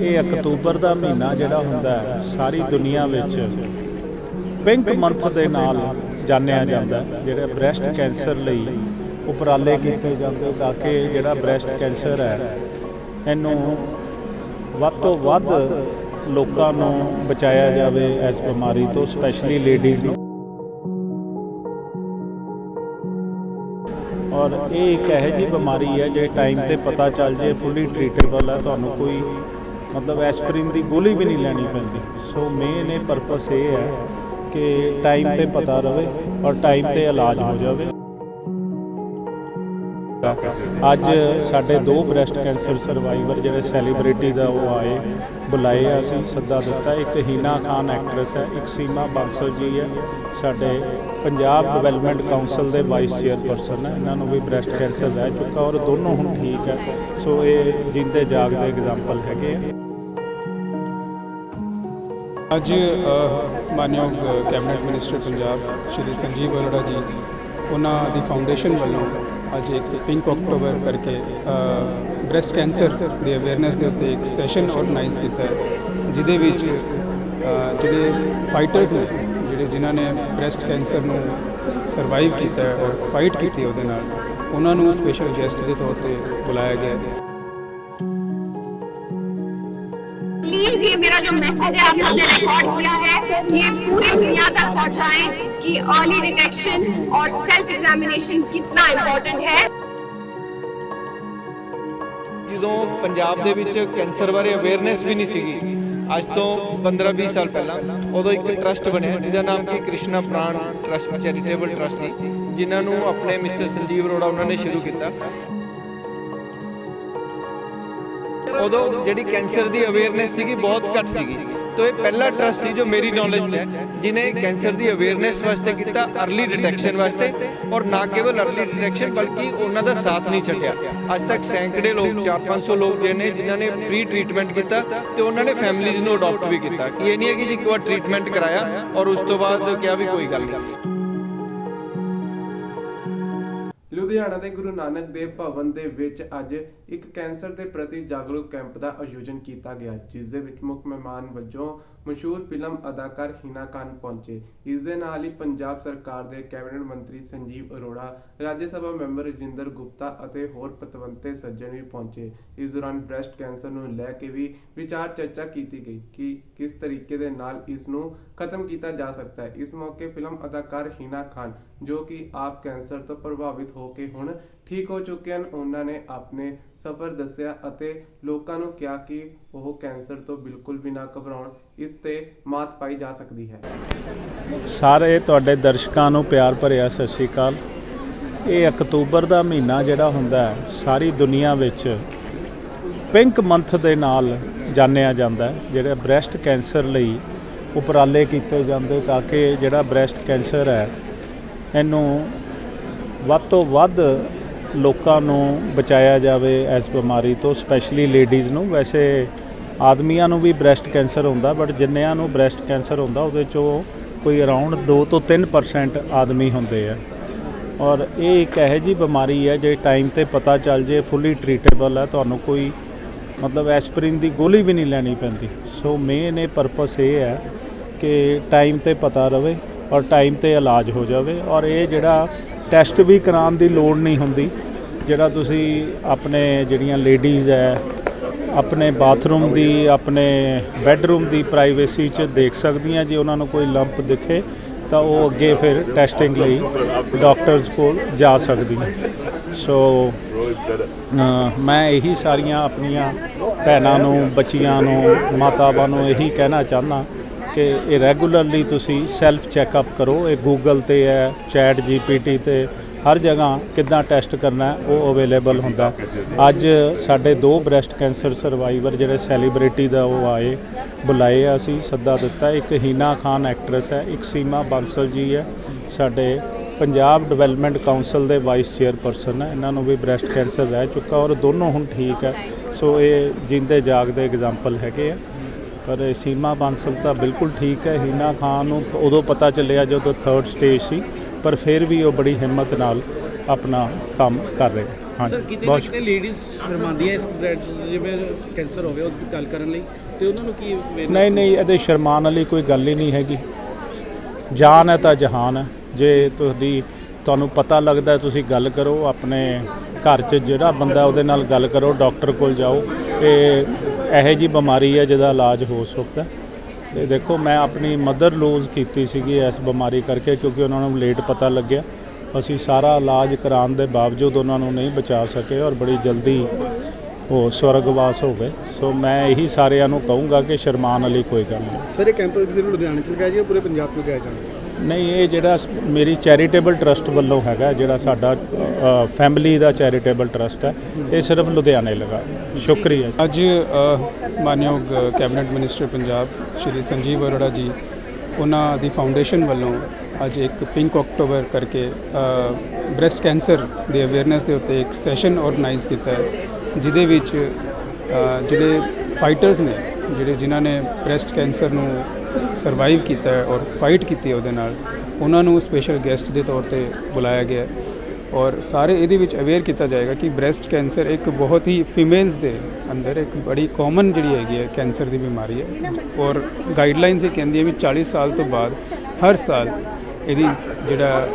ਇਹ ਅਕਤੂਬਰ ਦਾ ਮਹੀਨਾ ਜਿਹੜਾ ਹੁੰਦਾ ਹੈ, ਸਾਰੀ ਦੁਨੀਆ ਵਿੱਚ ਪਿੰਕ ਮੰਥ ਦੇ ਨਾਲ ਜਾਣਿਆ ਜਾਂਦਾ ਹੈ, ਜਿਹੜਾ ਬ੍ਰੈਸਟ ਕੈਂਸਰ ਲਈ ਉਪਰਾਲੇ ਕੀਤੇ ਜਾਂਦੇ ਤਾਂ ਕਿ ਜਿਹੜਾ ਬ੍ਰੈਸਟ ਕੈਂਸਰ ਹੈ, ਇਹਨੂੰ ਵੱਧ ਤੋਂ ਵੱਧ ਲੋਕਾਂ ਨੂੰ ਬਚਾਇਆ ਜਾਵੇ ਇਸ ਬਿਮਾਰੀ ਤੋਂ, ਸਪੈਸ਼ਲੀ ਲੇਡੀਜ਼ ਨੂੰ। ਔਰ ਇਹ ਇੱਕ ਇਹੋ ਜਿਹੀ ਬਿਮਾਰੀ ਹੈ, ਜੇ ਟਾਈਮ ਤੇ ਪਤਾ ਚੱਲ ਜੇ ਫੁੱਲੀ ਟ੍ਰੀਟੇਬਲ ਹੈ, ਤੁਹਾਨੂੰ ਕੋਈ ਮਤਲਬ ਐਸਪਰੀਨ ਦੀ ਗੋਲੀ ਵੀ ਨਹੀਂ ਲੈਣੀ ਪੈਂਦੀ। ਸੋ ਮੇਨ ਇਹ ਪਰਪਸ ਇਹ ਹੈ ਕਿ ਟਾਈਮ ਤੇ ਪਤਾ ਰਵੇ ਔਰ ਟਾਈਮ ਤੇ ਇਲਾਜ ਹੋ ਜਾਵੇ। ਅੱਜ ਸਾਡੇ ਦੋ ਬ੍ਰੈਸਟ ਕੈਂਸਰ ਸਰਵਾਈਵਰ ਜਿਹੜੇ ਸੈਲੀਬ੍ਰਿਟੀ ਦਾ ਉਹ ਆਏ ਬੁਲਾਏ ਅਸੀਂ ਸੱਦਾ ਦਿੱਤਾ। ਇੱਕ ਹੀਨਾ ਖਾਨ ਐਕਟਰੈਸ ਹੈ ਇੱਕ ਸੀਮਾ ਬਾਂਸਲ ਜੀ ਹੈ। ਸਾਡੇ ਪੰਜਾਬ ਡਿਵੈਲਪਮੈਂਟ ਕਾਉਂਸਲ ਦੇ ਵਾਈਸ ਚੇਅਰਪਰਸਨ ਹੈ ਇਹਨਾਂ ਨੂੰ ਵੀ ਬ੍ਰੈਸਟ ਕੈਂਸਰ ਰਹਿ ਚੁੱਕਾ ਔਰ ਦੋਨੋਂ ਹੁਣ ਠੀਕ ਹੈ। ਸੋ ਇਹ ਜਿੰਦੇ ਜਾਗਦੇ ਐਗਜ਼ਾਮਪਲ ਹੈਗੇ ਆ। ਅੱਜ ਅ, ਮਾਨਯੋਗ ਕੈਬਨਿਟ ਮਿਨਿਸਟਰ ਪੰਜਾਬ ਸ਼੍ਰੀ ਸੰਜੀਵ ਅਰੋੜਾ ਜੀ ਉਹਨਾਂ ਦੀ ਫਾਊਂਡੇਸ਼ਨ ਵੱਲੋਂ ਅੱਜ ਇੱਕ ਪਿੰਕ ਅਕਟੋਬਰ ਕਰਕੇ ਬ੍ਰੈਸਟ ਕੈਂਸਰ ਦੇ ਅਵੇਅਰਨੈਸ ਦੇ ਉੱਤੇ ਇੱਕ ਸੈਸ਼ਨ ਆਰਗੇਨਾਈਜ਼ ਕੀਤਾ ਜਿਹਦੇ ਵਿੱਚ ਜਿਹੜੇ ਫਾਈਟਰਸ ਨੇ, ਜਿਹੜੇ ਜਿਨ੍ਹਾਂ ਨੇ ਬ੍ਰੈਸਟ ਕੈਂਸਰ ਨੂੰ ਸਰਵਾਈਵ ਕੀਤਾ ਔਰ ਫਾਈਟ ਕੀਤੀ ਉਹਦੇ ਨਾਲ, ਉਹਨਾਂ ਨੂੰ ਸਪੈਸ਼ਲ ਗੈਸਟ ਦੇ ਤੌਰ ਤੇ ਬੁਲਾਇਆ ਗਿਆ जो मैसेज है आप सबने रिकॉर्ड किया है ये पूरी दुनिया तक पहुंचाएं कि अर्ली डिटेक्शन और सेल्फ एग्जामिनेशन कितना इम्पोर्टेंट है ਜਦੋਂ ਪੰਜਾਬ ਦੇ ਵਿੱਚ ਕੈਂਸਰ ਬਾਰੇ ਅਵੇਅਰਨੈਸ ਵੀ ਨਹੀਂ ਸੀਗੀ ਅੱਜ ਤੋਂ 15-20 ਸਾਲ ਪਹਿਲਾਂ ਉਦੋਂ ਇੱਕ ਟਰਸਟ ਬਣਿਆ ਜਿਹਦਾ ਨਾਮ ਕੀ ਕ੍ਰਿਸ਼ਨਾ ਪ੍ਰਾਣ ਟਰਸਟ ਚੈਰੀਟੇਬਲ ਟਰਸਟ ਸੀ ਜਿਨ੍ਹਾਂ ਨੂੰ ਆਪਣੇ ਮਿਸਟਰ ਸੰਜੀਵ ਅਰੋੜਾ ਉਹਨਾਂ ਨੇ ਸ਼ੁਰੂ ਕੀਤਾ ਉਦੋਂ ਜਿਹੜੀ ਕੈਂਸਰ ਦੀ ਅਵੇਅਰਨੈਸ ਸੀਗੀ, ਬਹੁਤ ਘੱਟ ਸੀਗੀ। ਤੋ ਇਹ ਪਹਿਲਾ ਟਰਸਟ ਸੀ ਜੋ ਮੇਰੀ ਨੌਲੇਜ 'ਚ ਹੈ, ਜਿਨੇ ਕੈਂਸਰ ਦੀ ਅਵੇਅਰਨੈਸ ਵਾਸਤੇ ਕੀਤਾ ਅਰਲੀ ਡਿਟੈਕਸ਼ਨ ਵਾਸਤੇ, ਔਰ ਨਾ ਕੇਵਲ ਅਰਲੀ ਡਿਟੈਕਸ਼ਨ ਬਲਕਿ ਉਹਨਾਂ ਦਾ ਸਾਥ ਨਹੀਂ ਛੱਡਿਆ। ਅੱਜ ਤੱਕ ਸੈਂਕੜੇ ਲੋਕ 4-500 ਲੋਕ ਜਿਹਨੇ ਜਿਨ੍ਹਾਂ ਨੇ ਫ੍ਰੀ ਟ੍ਰੀਟਮੈਂਟ ਕੀਤਾ, ਤੇ ਉਹਨਾਂ ਨੇ ਫੈਮਲੀਜ਼ ਨੂੰ ਅਡਾਪਟ ਵੀ ਕੀਤਾ। ਕਿ ਇਹ ਨਹੀਂ ਹੈ ਕਿ ਜੀ ਕੋਈ ਵਾਰ ਟ੍ਰੀਟਮੈਂਟ ਕਰਾਇਆ, ਔਰ ਉਸ ਤੋਂ ਬਾਅਦ ਕਿਹਾ ਵੀ ਕੋਈ ਗੱਲ ਨਹੀਂ। ਲੁਧਿਆਣਾ ਦੇ ਗੁਰੂ ਨਾਨਕ ਦੇਵ ਭਵਨ ਦੇ ਵਿੱਚ ਅੱਜ ਇੱਕ ਕੈਂਸਰ ਦੇ ਪ੍ਰਤੀ ਜਾਗਰੂਕ ਕੈਂਪ ਦਾ ਆਯੋਜਨ ਕੀਤਾ ਗਿਆ, ਜਿਸ ਦੇ ਵਿੱਚ ਮੁੱਖ ਮਹਿਮਾਨ ਵਜੋਂ ਮਸ਼ਹੂਰ ਫਿਲਮ ਅਦਾਕਾਰ ਹੀਨਾ ਖਾਨ ਪਹੁੰਚੇ। ਇਸ ਦੇ ਨਾਲ ਹੀ ਪੰਜਾਬ ਸਰਕਾਰ ਦੇ ਕੈਬਨਿਟ ਮੰਤਰੀ ਸੰਜੀਵ ਅਰੋੜਾ, ਰਾਜ ਸਭਾ ਮੈਂਬਰ ਰਜਿੰਦਰ ਗੁਪਤਾ ਅਤੇ ਹੋਰ ਪਤਵੰਤੇ ਸੱਜਣ ਵੀ ਪਹੁੰਚੇ। ਇਸ ਦੌਰਾਨ ਬ੍ਰੈਸਟ ਕੈਂਸਰ ਨੂੰ ਲੈ ਕੇ ਵੀ ਵਿਚਾਰ ਚਰਚਾ ਕੀਤੀ ਗਈ ਕਿ ਕਿਸ ਤਰੀਕੇ ਦੇ ਨਾਲ ਇਸ ਨੂੰ ਖਤਮ ਕੀਤਾ ਜਾ ਸਕਦਾ ਹੈ। ਇਸ ਮੌਕੇ ਫਿਲਮ ਅਦਾਕਾਰ ਹੀਨਾ ਖਾਨ, ਜੋ ਕਿ ਆਪ ਕੈਂਸਰ ਤੋਂ ਪ੍ਰਭਾਵਿਤ ਹੋ ਕੇ ਹੁਣ ਠੀਕ ਹੋ ਚੁੱਕੇ ਹਨ, ਉਹਨਾਂ ਨੇ ਆਪਣੇ ਸਫ਼ਰ ਦੱਸਿਆ ਅਤੇ ਲੋਕਾਂ ਨੂੰ ਕਿਹਾ ਕਿ ਉਹ ਕੈਂਸਰ ਤੋਂ ਬਿਲਕੁਲ ਵੀ ਨਾ ਘਬਰਾਉਣ, ਇਸ ਤੇ ਮਾਤ ਪਾਈ ਜਾ ਸਕਦੀ ਹੈ। ਸਾਰੇ ਤੁਹਾਡੇ ਦਰਸ਼ਕਾਂ ਨੂੰ ਪਿਆਰ ਭਰਿਆ ਸਤਿ ਸ਼੍ਰੀ ਅਕਾਲ। ਇਹ ਅਕਤੂਬਰ ਦਾ ਮਹੀਨਾ ਜਿਹੜਾ ਹੁੰਦਾ ਹੈ, ਸਾਰੀ ਦੁਨੀਆ ਵਿੱਚ ਪਿੰਕ ਮੰਥ ਦੇ ਨਾਲ ਜਾਣਿਆ ਜਾਂਦਾ ਹੈ, ਜਿਹੜਾ ਬ੍ਰੈਸਟ ਕੈਂਸਰ ਲਈ ਉਪਰਾਲੇ ਕੀਤੇ ਜਾਂਦੇ ਤਾਂ ਕਿ ਜਿਹੜਾ ਬ੍ਰੈਸਟ ਕੈਂਸਰ ਹੈ, ਇਹਨੂੰ ਵੱਧ ਤੋਂ ਵੱਧ ਲੋਕਾਂ ਨੂੰ ਬਚਾਇਆ ਜਾਵੇ ਇਸ ਬਿਮਾਰੀ ਤੋਂ ਸਪੈਸ਼ਲੀ ਲੇਡੀਜ਼ ਨੂੰ। ਵੈਸੇ ਆਦਮੀਆਂ ਨੂੰ ਵੀ ਬ੍ਰੈਸਟ ਕੈਂਸਰ ਹੁੰਦਾ ਬਟ ਜਿੰਨਿਆਂ ਨੂੰ ਬ੍ਰੈਸਟ ਕੈਂਸਰ ਹੁੰਦਾ, ਉਹਦੇ ਚੋਂ ਕੋਈ ਅਰਾਊਂਡ 2 ਤੋਂ 3% ਆਦਮੀ ਹੁੰਦੇ ਆ। ਔਰ ਇਹ ਇੱਕ ਇਹੋ ਜਿਹੀ ਬਿਮਾਰੀ ਹੈ, ਜੇ ਟਾਈਮ ਤੇ ਪਤਾ ਚੱਲ ਜੇ ਫੁੱਲੀ ਟ੍ਰੀਟੇਬਲ ਹੈ, ਤੁਹਾਨੂੰ ਕੋਈ ਮਤਲਬ ਐਸਪਰੀਨ ਦੀ ਗੋਲੀ ਵੀ ਨਹੀਂ ਲੈਣੀ ਪੈਂਦੀ। ਸੋ ਮੇਨ ਇਹ ਪਰਪਸ ਇਹ ਹੈ ਕਿ ਟਾਈਮ ਤੇ ਪਤਾ ਰਵੇ ਔਰ ਟਾਈਮ ਤੇ ਇਲਾਜ ਹੋ ਜਾਵੇ ਔਰ ਇਹ ਜਿਹੜਾ ਟੈਸਟ ਵੀ ਕਰਾਉਣ ਦੀ ਲੋੜ ਨਹੀਂ ਹੁੰਦੀ, ਜਿਹੜਾ ਤੁਸੀਂ ਆਪਣੇ ਜਿਹੜੀਆਂ ਲੇਡੀਜ਼ ਹੈ, ਆਪਣੇ ਬਾਥਰੂਮ ਦੀ, ਆਪਣੇ ਬੈੱਡਰੂਮ ਦੀ ਪ੍ਰਾਈਵੇਸੀ 'ਚ ਦੇਖ ਸਕਦੀਆਂ, ਜੇ ਉਹਨਾਂ ਨੂੰ ਕੋਈ ਲੰਪ ਦਿਖੇ ਤਾਂ ਉਹ ਅੱਗੇ ਫਿਰ ਟੈਸਟਿੰਗ ਲਈ ਡਾਕਟਰਸ ਕੋਲ ਜਾ ਸਕਦੀਆਂ। ਸੋ ਮੈਂ ਇਹੀ ਸਾਰੀਆਂ ਆਪਣੀਆਂ ਭੈਣਾਂ ਨੂੰ, ਬੱਚੀਆਂ ਨੂੰ, ਮਾਤਾਵਾਂ ਨੂੰ ਇਹੀ ਕਹਿਣਾ ਚਾਹੁੰਦਾ ਕਿ ਇਹ ਰੈਗੂਲਰਲੀ ਤੁਸੀਂ ਸੈਲਫ ਚੈੱਕਅਪ ਕਰੋ। ਇਹ ਗੂਗਲ ਤੇ ਹੈ ਚੈਟ ਜੀਪੀਟੀ ਤੇ ਹਰ ਜਗ੍ਹਾ ਕਿੱਦਾਂ ਟੈਸਟ ਕਰਨਾ ਉਹ ਅਵੇਲੇਬਲ ਹੁੰਦਾ ਅੱਜ ਸਾਡੇ ਦੋ ਬ੍ਰੈਸਟ ਕੈਂਸਰ ਸਰਵਾਈਵਰ ਜਿਹੜੇ ਸੈਲੀਬ੍ਰਿਟੀ ਦਾ ਉਹ ਆਏ, ਬੁਲਾਏ ਅਸੀਂ, ਸੱਦਾ ਦਿੱਤਾ। ਇੱਕ ਹੀਨਾ ਖਾਨ ਐਕਟਰੈਸ ਹੈ, ਇੱਕ ਸੀਮਾ ਬਾਂਸਲ ਜੀ ਹੈ, ਸਾਡੇ ਪੰਜਾਬ ਡਿਵੈਲਪਮੈਂਟ ਕਾਉਂਸਲ ਦੇ ਵਾਈਸ ਚੇਅਰਪਰਸਨ ਹੈ। ਇਹਨਾਂ ਨੂੰ ਵੀ ਬ੍ਰੈਸਟ ਕੈਂਸਰ ਰਹਿ ਚੁੱਕਾ ਔਰ ਦੋਨੋਂ ਹੁਣ ਠੀਕ ਹੈ। ਸੋ ਇਹ ਜਿੰਦੇ ਜਾਗਦੇ ਐਗਜ਼ਾਮਪਲ ਹੈਗੇ ਆ। ਪਰ ਸੀਮਾ ਬਾਂਸਲ ਤਾਂ ਬਿਲਕੁਲ ਠੀਕ ਹੈ। ਹੀਨਾ ਖਾਨ ਨੂੰ ਉਦੋਂ ਪਤਾ ਚੱਲਿਆ ਜਦੋਂ ਥਰਡ ਸਟੇਜ ਸੀ ਪਰ ਫਿਰ ਵੀ ਉਹ ਬੜੀ ਹਿੰਮਤ ਨਾਲ ਆਪਣਾ ਕੰਮ ਕਰ ਰਹੇ ਹਾਂਜੀ। ਸਰ ਕਿਤੇ ਨਾ ਬਹੁਤ ਕਿਤੇ ਲੇਡੀਜ਼ ਸ਼ਰਮਾਉਂਦੀਆਂ ਇਸ ਜਿਵੇਂ ਕੈਂਸਰ ਹੋਵੇ ਉਹ ਗੱਲ ਕਰਨ ਲਈ। ਤੇ ਉਹਨਾਂ ਨੂੰ ਕੀ ਨਹੀਂ ਨਹੀਂ ਇਹਦੇ ਸ਼ਰਮਾਨ ਵਾਲੀ ਕੋਈ ਗੱਲ ਹੀ ਨਹੀਂ ਹੈਗੀ। ਜਾਨ ਹੈ ਤਾਂ ਜਹਾਨ ਹੈ। ਜੇ ਤੁਹਾਡੀ ਤੁਹਾਨੂੰ ਪਤਾ ਲੱਗਦਾ ਤੁਸੀਂ ਗੱਲ ਕਰੋ, ਆਪਣੇ ਘਰ 'ਚ ਜਿਹੜਾ ਬੰਦਾ ਉਹਦੇ ਨਾਲ ਗੱਲ ਕਰੋ, ਡਾਕਟਰ ਕੋਲ ਜਾਓ, ਇਹ ਇਹੋ ਜੀ ਬਿਮਾਰੀ ਹੈ ਜਿਹਦਾ ਇਲਾਜ ਹੋ ਸਕਦਾ। ਹੈ। ਇਹ ਦੇਖੋ, ਮੈਂ ਆਪਣੀ ਮਦਰ ਲੂਜ਼ ਕੀਤੀ ਸੀਗੀ ਇਸ ਬਿਮਾਰੀ ਕਰਕੇ ਕਿਉਂਕਿ ਉਹਨਾਂ ਨੂੰ ਲੇਟ ਪਤਾ ਲੱਗਿਆ। ਅਸੀਂ ਸਾਰਾ ਇਲਾਜ ਕਰਾਉਣ ਦੇ ਬਾਵਜੂਦ ਉਹਨਾਂ ਨੂੰ ਨਹੀਂ ਬਚਾ ਸਕੇ ਔਰ ਬੜੀ ਜਲਦੀ ਉਹ ਸਵਰਗਵਾਸ ਹੋ ਗਏ। ਸੋ ਮੈਂ ਇਹੀ ਸਾਰਿਆਂ ਨੂੰ ਕਹੂੰਗਾ ਕਿ ਸ਼ਰਮਾਨ ਵਾਲੀ ਕੋਈ ਗੱਲ ਨਹੀਂ। ਸਰ, ਇਹ ਕੈਂਪ ਕਿਸੇ ਲੁਧਿਆਣੇ ਚ ਲਗਾਇਆ ਜੀ ਪੂਰੇ ਪੰਜਾਬ ਚ ਲਗਾਇਆ ਜਾਣਾ ਨਹੀਂ ਇਹ ਜਿਹੜਾ ਮੇਰੀ ਚੈਰੀਟੇਬਲ ਟਰਸਟ ਵੱਲੋਂ ਹੈਗਾ ਜਿਹੜਾ ਸਾਡਾ ਫੈਮਿਲੀ ਦਾ ਚੈਰੀਟੇਬਲ ਟਰਸਟ ਹੈ ਇਹ ਸਿਰਫ ਲੁਧਿਆਣੇ ਲਗਾ। ਸ਼ੁਕਰੀਆ ਅੱਜ ਅ, ਮਾਨਯੋਗ ਕੈਬਨਿਟ ਮਿਨਿਸਟਰ ਪੰਜਾਬ ਸ਼੍ਰੀ ਸੰਜੀਵ ਅਰੋੜਾ ਜੀ ਉਹਨਾਂ ਦੀ ਫਾਊਂਡੇਸ਼ਨ ਵੱਲੋਂ ਅੱਜ ਇੱਕ ਪਿੰਕ ਅਕਟੋਬਰ ਕਰਕੇ ਬ੍ਰੈਸਟ ਕੈਂਸਰ ਦੇ ਅਵੇਅਰਨੈਸ ਦੇ ਉੱਤੇ ਇੱਕ ਸੈਸ਼ਨ ਆਰਗੇਨਾਈਜ਼ ਕੀਤਾ ਹੈ ਜਿਹਦੇ ਵਿੱਚ ਜਿਹੜੇ ਫਾਈਟਰਸ ਨੇ ਜਿਹੜੇ ਜਿਨ੍ਹਾਂ ਨੇ ਬ੍ਰੈਸਟ ਕੈਂਸਰ ਨੂੰ ਸਰਵਾਈਵ ਕੀਤਾ ਹੈ ਔਰ ਫਾਈਟ ਕੀਤੀ ਹੈ ਉਹਦੇ ਨਾਲ, ਉਹਨਾਂ ਨੂੰ ਸਪੈਸ਼ਲ ਗੈਸਟ ਦੇ ਤੌਰ ਤੇ ਬੁਲਾਇਆ ਗਿਆ ਹੈ ਔਰ ਸਾਰੇ ਇਹਦੇ ਵਿੱਚ ਅਵੇਅਰ ਕੀਤਾ ਜਾਏਗਾ ਕਿ ਬ੍ਰੈਸਟ ਕੈਂਸਰ ਇੱਕ ਬਹੁਤ ਹੀ ਫੀਮੇਲਸ ਦੇ ਅੰਦਰ ਇੱਕ ਬੜੀ ਕਾਮਨ ਜਿਹੜੀ ਹੈਗੀ ਹੈ ਕੈਂਸਰ ਦੀ ਬਿਮਾਰੀ ਹੈ ਔਰ ਗਾਈਡਲਾਈਨਸ ਇਹ ਕਹਿੰਦੀ ਹੈ ਵੀ 40 ਸਾਲ ਤੋਂ ਬਾਅਦ ਹਰ ਸਾਲ ਇਹਦੀ ਜਿਹੜਾ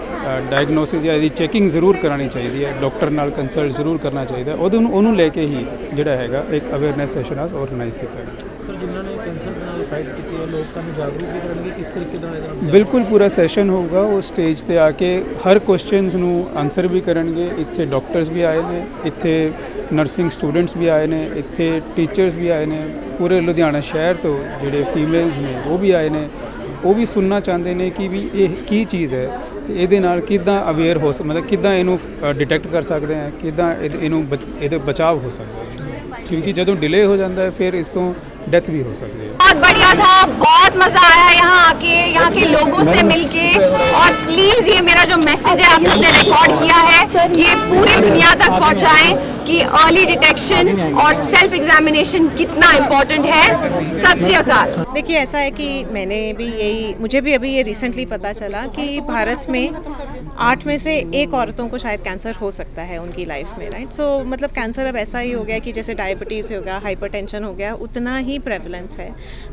ਡਾਇਗਨੋਸਿਸ ਜਾਂ ਇਹਦੀ ਚੈਕਿੰਗ ਜ਼ਰੂਰ ਕਰਾਣੀ ਚਾਹੀਦੀ ਹੈ ਡਾਕਟਰ ਨਾਲ ਕੰਸਲਟ ਜ਼ਰੂਰ ਕਰਨਾ ਚਾਹੀਦਾ ਹੈ, ਉਹਦੇ ਨੂੰ, ਉਹਨੂੰ ਲੈ ਕੇ ਹੀ ਜਿਹੜਾ ਹੈਗਾ ਇੱਕ ਅਵੇਅਰਨੈਸ ਸੈਸ਼ਨ ਆ ਆਰਗੇਨਾਈਜ਼ ਕੀਤਾ ਗਿਆ। ਸਰ ਜਿਨ੍ਹਾਂ ਨੇ ਕੈਂਸਰ ਨਾਲ ਫਾਈਟ ਕੀਤੀ ਹੈ, ਲੋਕਾਂ ਨੂੰ ਜਾਗਰੂਕ ਵੀ ਕਰਨਗੇ, ਕਿਸ ਤਰੀਕੇ ਨਾਲ ਇਹਦੇ ਬਿਲਕੁਲ ਪੂਰਾ ਸੈਸ਼ਨ ਹੋਊਗਾ, ਉਹ ਸਟੇਜ ਤੇ ਆ ਕੇ ਹਰ ਕੁਐਸਚਨਸ ਨੂੰ ਆਨਸਰ ਵੀ ਕਰਨਗੇ। ਇੱਥੇ ਡਾਕਟਰਸ ਵੀ ਆਏ ਨੇ, ਇੱਥੇ ਨਰਸਿੰਗ ਸਟੂਡੈਂਟਸ ਵੀ ਆਏ ਨੇ, ਇੱਥੇ ਟੀਚਰਸ ਵੀ ਆਏ ਨੇ। ਪੂਰੇ ਲੁਧਿਆਣਾ ਸ਼ਹਿਰ ਤੋਂ ਜਿਹੜੇ ਫੀਮੇਲਸ ਨੇ, ਉਹ ਵੀ ਆਏ ਨੇ। ਉਹ ਵੀ ਸੁਣਨਾ ਚਾਹੁੰਦੇ ਨੇ ਕਿ ਵੀ ਇਹ ਕੀ ਚੀਜ਼ ਹੈ ਤੇ ਇਹਦੇ ਨਾਲ ਕਿੱਦਾਂ ਅਵੇਅਰ ਹੋ ਸਕ ਮਤਲਬ ਕਿੱਦਾਂ ਇਹਨੂੰ ਡਿਟੈਕਟ ਕਰ ਸਕਦੇ ਆ ਕਿੱਦਾਂ ਇਹਦੇ- ਇਹਨੂੰ ਬਚ- ਇਹਦੇ ਬਚਾਅ ਹੋ ਸਕਦਾ ਹੈ। ਕਿਉਂਕਿ ਜਦੋਂ ਡਿਲੇ ਹੋ ਜਾਂਦਾ ਹੈ, ਫਿਰ ਇਸ ਤੋਂ डेथ भी हो सकती है। बहुत बढ़िया था बहुत मज़ा आया यहाँ आके यहाँ के लोगों से मिलके। और प्लीज़ ये मेरा जो मैसेज है आप सबने रिकॉर्ड किया है ये पूरी दुनिया तक पहुँचाएँ। कि अर्ली डिटेक्शन और सेल्फ एग्जामिनेशन कितना इम्पोर्टेंट है। सत श्री अकाल। देखिए ऐसा है कि मैंने भी यही मुझे भी अभी ये रिसेंटली पता चला कि भारत में आठ में से एक औरतों को शायद कैंसर हो सकता है उनकी लाइफ में राइट सो so, मतलब कैंसर अब ऐसा ही हो गया कि जैसे डायबिटीज़ हो गया हाइपरटेंशन हो गया उतना ही प्रेवलेंस है।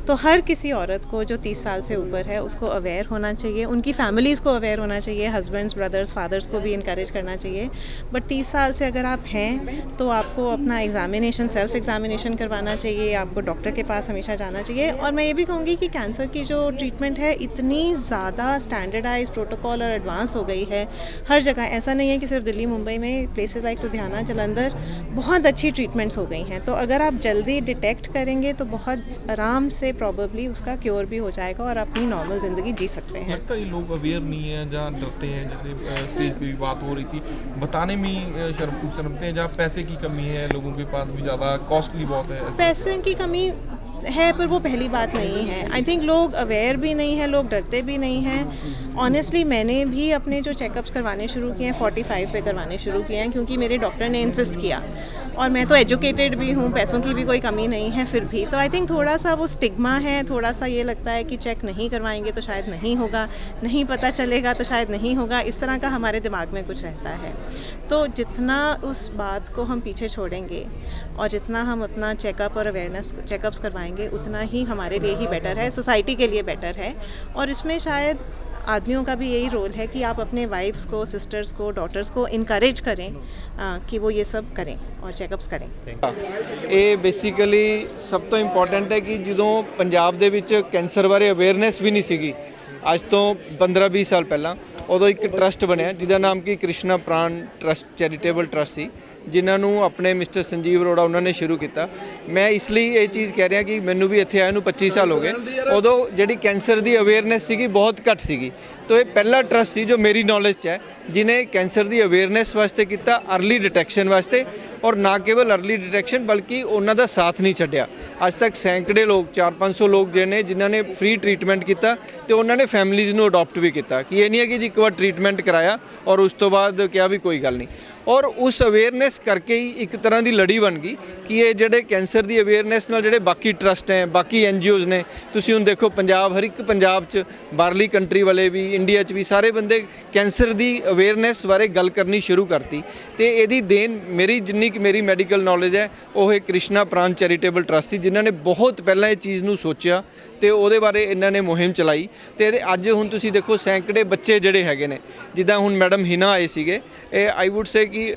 तो हर किसी औरत को जो 30 साल से ऊपर है उसको अवेयर होना चाहिए उनकी फैमिलीज़ को अवेयर होना चाहिए हस्बैंड्स ब्रदर्स फादर्स को भी इनक्रेज करना चाहिए। बट 30 साल से अगर आप हैं तो आपको अपना एग्जामिनेशन सेल्फ एग्जामिनेशन करवाना चाहिए, आपको डॉक्टर के पास हमेशा जाना चाहिए। और मैं ये भी कहूँगी कि कैंसर की जो ट्रीटमेंट है, इतनी ज़्यादा स्टैंडर्डाइज प्रोटोकॉल और एडवांस हो गई है। हर जगह ऐसा नहीं है कि सिर्फ़ दिल्ली, मुंबई में प्लेसेस लाइक लुधियाना, जलंधर बहुत अच्छी ट्रीटमेंट्स हो गई हैं। तो अगर आप जल्दी डिटेक्ट करेंगे तो बहुत आराम से प्रॉबली उसका क्योर भी हो जाएगा और अपनी नॉर्मल ज़िंदगी जी सकते हैं। है लोग अवेयर नहीं है, जहाँ डरते हैं, जैसे स्टेज पे भी बात हो रही थी। बताने में शर्म, शर्मते हैं, जहाँ पैसे की कमी है लोगों के पास भी ज़्यादा कॉस्टली बहुत है पैसे की कमी है, पर वो पहली बात नहीं है। आई थिंक लोग अवेयर भी नहीं है, लोग डरते भी नहीं हैं। ऑनेस्टली मैंने भी अपने जो चेकअप्स करवाने शुरू किए हैं 45 पे करवाने शुरू किए हैं, क्योंकि मेरे डॉक्टर ने इंसिस्ट किया। और मैं तो एजुकेटेड भी हूँ, पैसों की भी कोई कमी नहीं है फिर भी। तो आई थिंक थोड़ा सा वो स्टिग्मा है थोड़ा सा ये लगता है कि चेक नहीं करवाएँगे तो शायद नहीं होगा, नहीं पता चलेगा तो शायद नहीं होगा। इस तरह का हमारे दिमाग में कुछ रहता है। तो जितना उस बात को हम पीछे छोड़ेंगे और जितना हम अपना चेकअप और अवेयरनेस चेकअप्स करवाएँगे उतना ही हमारे लिए ही बेटर है सोसाइटी के लिए बेटर है और इसमें शायद आदमियों का भी यही रोल है कि आप अपने वाइफ्स को सिस्टर्स को डॉटर्स को इनक्रेज करें आ, कि वो ये सब करें और चेकअप्स करें ਇਹ ਬੇਸਿਕਲੀ ਸਭ ਤੋਂ ਇੰਪੋਰਟੈਂਟ ਹੈ ਕਿ ਜਦੋਂ ਪੰਜਾਬ ਦੇ ਵਿੱਚ ਕੈਂਸਰ ਬਾਰੇ ਅਵੇਅਰਨੈਸ ਵੀ ਨਹੀਂ ਸੀਗੀ ਅੱਜ ਤੋਂ 15-20 ਸਾਲ ਪਹਿਲਾਂ ਉਦੋਂ ਇੱਕ ਟਰਸਟ ਬਣਿਆ ਜਿਹਦਾ ਨਾਮ ਕੀ ਕ੍ਰਿਸ਼ਨਾ ਪ੍ਰਾਣ ਟਰਸਟ ਚੈਰੀਟੇਬਲ ਟਰਸਟ ਸੀ, ਜਿਨ੍ਹਾਂ ਨੂੰ ਆਪਣੇ ਮਿਸਟਰ ਸੰਜੀਵ ਰੋੜਾ ਉਹਨਾਂ ਨੇ ਸ਼ੁਰੂ ਕੀਤਾ। ਮੈਂ ਇਸ ਲਈ ਇਹ ਚੀਜ਼ ਕਹਿ ਰਿਹਾ ਕਿ ਮੈਨੂੰ ਵੀ ਇੱਥੇ ਆਇਆ ਨੂੰ 25 ਸਾਲ ਹੋ ਗਏ। ਉਦੋਂ ਜਿਹੜੀ ਕੈਂਸਰ ਦੀ ਅਵੇਅਰਨੈਸ ਸੀਗੀ, ਬਹੁਤ ਘੱਟ ਸੀਗੀ। ਤੋਂ ਇਹ ਪਹਿਲਾ ਟਰਸਟ ਸੀ ਜੋ ਮੇਰੀ ਨੌਲੇਜ 'ਚ ਹੈ, ਜਿਨੇ ਕੈਂਸਰ ਦੀ ਅਵੇਅਰਨੈਸ ਵਾਸਤੇ ਕੀਤਾ ਅਰਲੀ ਡਿਟੈਕਸ਼ਨ ਵਾਸਤੇ, ਔਰ ਨਾ ਕੇਵਲ ਅਰਲੀ ਡਿਟੈਕਸ਼ਨ ਬਲਕਿ ਉਹਨਾਂ ਦਾ ਸਾਥ ਨਹੀਂ ਛੱਡਿਆ। ਅੱਜ ਤੱਕ ਸੈਂਕੜੇ ਲੋਕ 4-500 ਲੋਕ ਜਿਹਨੇ ਜਿਨ੍ਹਾਂ ਨੇ ਫ੍ਰੀ ਟ੍ਰੀਟਮੈਂਟ ਕੀਤਾ ਤੇ ਉਹਨਾਂ ਨੇ ਫੈਮਲੀਜ਼ ਨੂੰ ਅਡਾਪਟ ਵੀ ਕੀਤਾ। ਕਿ ਇਹ ਨਹੀਂ ਹੈ ਕਿ ਜੀ ਇੱਕ ਵਾਰ ਟ੍ਰੀਟਮੈਂਟ ਕਰਾਇਆ ਔਰ ਉਸ ਤੋਂ ਬਾਅਦ ਕਿਹਾ ਵੀ ਕੋਈ ਗੱਲ ਨਹੀਂ। ਔਰ ਉਸ ਅਵੇਅਰਨੈਸ ਕਰਕੇ ਹੀ ਇੱਕ ਤਰ੍ਹਾਂ ਦੀ ਲੜੀ ਬਣ ਗਈ ਕਿ ਇਹ ਜਿਹੜੇ ਕੈਂਸਰ ਦੀ ਅਵੇਅਰਨੈਸ ਨਾਲ ਜਿਹੜੇ ਬਾਕੀ ਟਰਸਟ ਹੈ, ਬਾਕੀ ਐਨਜੀਓਜ਼ ਨੇ, ਤੁਸੀਂ ਹੁਣ ਦੇਖੋ ਪੰਜਾਬ, ਹਰ ਇੱਕ ਪੰਜਾਬ 'ਚ ਬਾਹਰਲੀ ਕੰਟਰੀ ਵਾਲੇ ਵੀ ਇੰਡੀਆ 'ਚ ਵੀ ਸਾਰੇ ਬੰਦੇ ਕੈਂਸਰ ਦੀ ਅਵੇਅਰਨੈਸ ਬਾਰੇ ਗੱਲ ਕਰਨੀ ਸ਼ੁਰੂ ਕਰਤੀ। ਤੇ ਇਹਦੀ ਦੇਣ ਮੇਰੀ ਜਿੰਨੀ ਕਿ ਮੇਰੀ ਮੈਡੀਕਲ ਨੌਲੇਜ ਹੈ, ਉਹ ਹੈ ਕ੍ਰਿਸ਼ਨਾ ਪ੍ਰਾਨ ਚੈਰੀਟੇਬਲ ਟਰਸਟ ਸੀ ਜਿਨ੍ਹਾਂ ਨੇ ਬਹੁਤ ਪਹਿਲਾਂ ਇਹ ਚੀਜ਼ ਨੂੰ ਸੋਚਿਆ ਤੇ ਉਹਦੇ ਬਾਰੇ ਇਹਨਾਂ ਨੇ ਮੁਹਿੰਮ ਚਲਾਈ। ਤੇ ਇਹਦੇ ਅੱਜ ਹੁਣ ਤੁਸੀਂ ਦੇਖੋ ਸੈਂਕੜੇ ਬੱਚੇ ਜਿਹੜੇ ਹੈਗੇ ਨੇ, ਜਿੱਦਾਂ ਹੁਣ ਮੈਡਮ ਹਿਨਾ ਆਏ ਸੀਗੇ, ਇਹ ਆਈ ਊਡ ਸੇ ਕਿ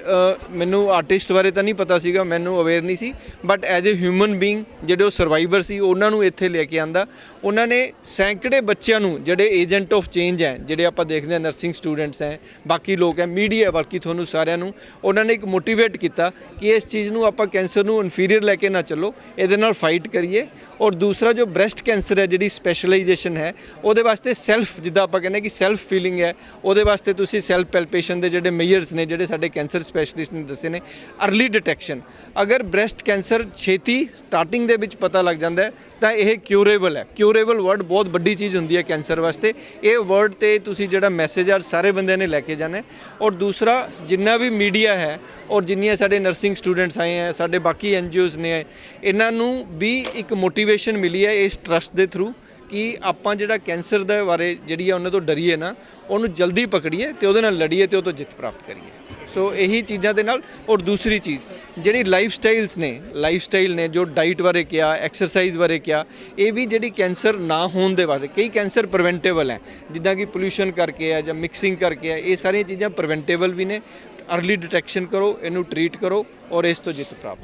ਮੈਨੂੰ ਆਰਟਿਸਟ ਬਾਰੇ ਤਾਂ ਨਹੀਂ ਪਤਾ ਸੀਗਾ, ਮੈਨੂੰ ਅਵੇਅਰ ਨਹੀਂ ਸੀ but as a human being ਜਿਹੜੇ ਉਹ ਸਰਵਾਈਵਰ ਸੀ, ਉਹਨਾਂ ਨੂੰ ਇੱਥੇ ਲੈ ਕੇ ਆਂਦਾ। ਉਹਨਾਂ ਨੇ ਸੈਂਕੜੇ ਬੱਚਿਆਂ ਨੂੰ, ਜਿਹੜੇ ਏਜੰਟ ਆਫ ਚੇਂਜ ਹੈ, ਜਿਹੜੇ ਆਪਾਂ ਦੇਖਦੇ ਹਾਂ ਨਰਸਿੰਗ ਸਟੂਡੈਂਟਸ ਹੈ, ਬਾਕੀ ਲੋਕ ਹੈ ਮੀਡੀਆ ਬਾਕੀ ਤੁਹਾਨੂੰ ਸਾਰਿਆਂ ਨੂੰ, ਉਹਨਾਂ ਨੇ ਇੱਕ ਮੋਟੀਵੇਟ ਕੀਤਾ ਕਿ ਇਸ ਚੀਜ਼ ਨੂੰ ਆਪਾਂ ਕੈਂਸਰ ਨੂੰ ਇਨਫੀਰੀਅਰ ਲੈ ਕੇ ਨਾ ਚੱਲੋ, ਇਹਦੇ ਨਾਲ ਫਾਈਟ ਕਰੀਏ। ਔਰ ਦੂਸਰਾ ਜੋ ਬ੍ਰੈਸਟ ਕੈਂਸਰ ਹੈ, ਜਿਹੜੀ ਸਪੈਸ਼ਲਾਈਜੇਸ਼ਨ ਹੈ, ਉਹਦੇ ਵਾਸਤੇ ਸੈਲਫ ਜਿੱਦਾਂ ਆਪਾਂ ਕਹਿੰਦੇ ਕਿ ਸੈਲਫ ਫੀਲਿੰਗ ਹੈ, ਉਹਦੇ ਵਾਸਤੇ ਤੁਸੀਂ ਸੈਲਫ ਪੈਲਪੇਸ਼ਨ ਦੇ ਜਿਹੜੇ ਮੇਜਰਸ ਨੇ, ਜਿਹੜੇ ਸਾਡੇ ਕੈਂਸਰ ਸਪੈਸ਼ਲਿਸਟ ਨੇ ਦੱਸੇ ਨੇ ਅਰਲੀ ਡਿਟੈਕਸ਼ਨ। ਅਗਰ ਬ੍ਰੈਸਟ ਕੈਂਸਰ ਛੇਤੀ ਸਟਾਰਟਿੰਗ ਦੇ ਵਿੱਚ ਪਤਾ ਲੱਗ ਜਾਂਦਾ ਤਾਂ ਇਹ ਕਿਉਰੇਬਲ ਹੈ। ਕਿਉਰੇਬਲ ਵਰਡ ਬਹੁਤ ਵੱਡੀ ਚੀਜ਼ ਹੁੰਦੀ ਹੈ ਕੈਂਸਰ ਵਾਸਤੇ। ਇਹ ਵਰਡ ਤੇ ਤੁਸੀਂ ਜਿਹੜਾ ਮੈਸੇਜ ਆ, ਸਾਰੇ ਬੰਦਿਆਂ ਨੇ ਲੈ ਕੇ ਜਾਣਾ ਔਰ ਦੂਸਰਾ, ਜਿੰਨਾ ਵੀ ਮੀਡੀਆ ਹੈ, ਔਰ ਜਿੰਨੀਆਂ ਸਾਡੇ ਨਰਸਿੰਗ ਸਟੂਡੈਂਟਸ ਆਏ ਹੈ, ਸਾਡੇ ਬਾਕੀ ਐਨਜੀਓਜ਼ ਨੇ, ਇਹਨਾਂ ਨੂੰ ਵੀ ਇੱਕ ਮੋਟੀਵੇਸ਼ਨ ਮਿਲੀ ਹੈ ਇਸ ਟਰਸਟ ਦੇ ਥਰੂ। ਕਿ ਆਪਾਂ ਜਿਹੜਾ ਕੈਂਸਰ ਦੇ ਬਾਰੇ ਜਿਹੜੀ ਆ ਉਹਨਾਂ ਤੋਂ ਡਰੀਏ ਨਾ, ਉਹਨੂੰ ਜਲਦੀ ਪਕੜੀਏ ਤੇ ਉਹਦੇ ਨਾਲ ਲੜੀਏ ਤੇ ਉਹ ਤੋਂ ਜਿੱਤ ਪ੍ਰਾਪਤ ਕਰੀਏ। ਸੋ ਇਹੀ ਚੀਜ਼ਾਂ ਦੇ ਨਾਲ ਔਰ ਦੂਸਰੀ ਚੀਜ਼, ਜਿਹੜੀ ਲਾਈਫ ਸਟਾਈਲਸ ਨੇ ਲਾਈਫ ਸਟਾਈਲ ਨੇ ਜੋ ਡਾਈਟ ਬਾਰੇ ਕਿਹਾ ਐਕਸਰਸਾਈਜ਼ ਬਾਰੇ ਕਿਹਾ, ਇਹ ਵੀ ਜਿਹੜੀ ਕੈਂਸਰ ਨਾ ਹੋਣ ਦੇ ਬਾਰੇ ਕਈ ਕੈਂਸਰ ਪ੍ਰੀਵੈਂਟੇਬਲ ਹੈ। ਜਿੱਦਾਂ ਕਿ ਪੋਲੂਸ਼ਨ ਕਰਕੇ ਹੈ ਜਾਂ ਮਿਕਸਿੰਗ ਕਰਕੇ ਹੈ ਇਹ ਸਾਰੀਆਂ ਚੀਜ਼ਾਂ ਪ੍ਰੀਵੈਂਟੇਬਲ ਵੀ ਨੇ। ਅਰਲੀ ਡਿਟੈਕਸ਼ਨ ਕਰੋ, ਇਹਨੂੰ ਟਰੀਟ ਕਰੋ ਔਰ ਇਸ ਤੋਂ ਜਿੱਤ ਪ੍ਰਾਪਤ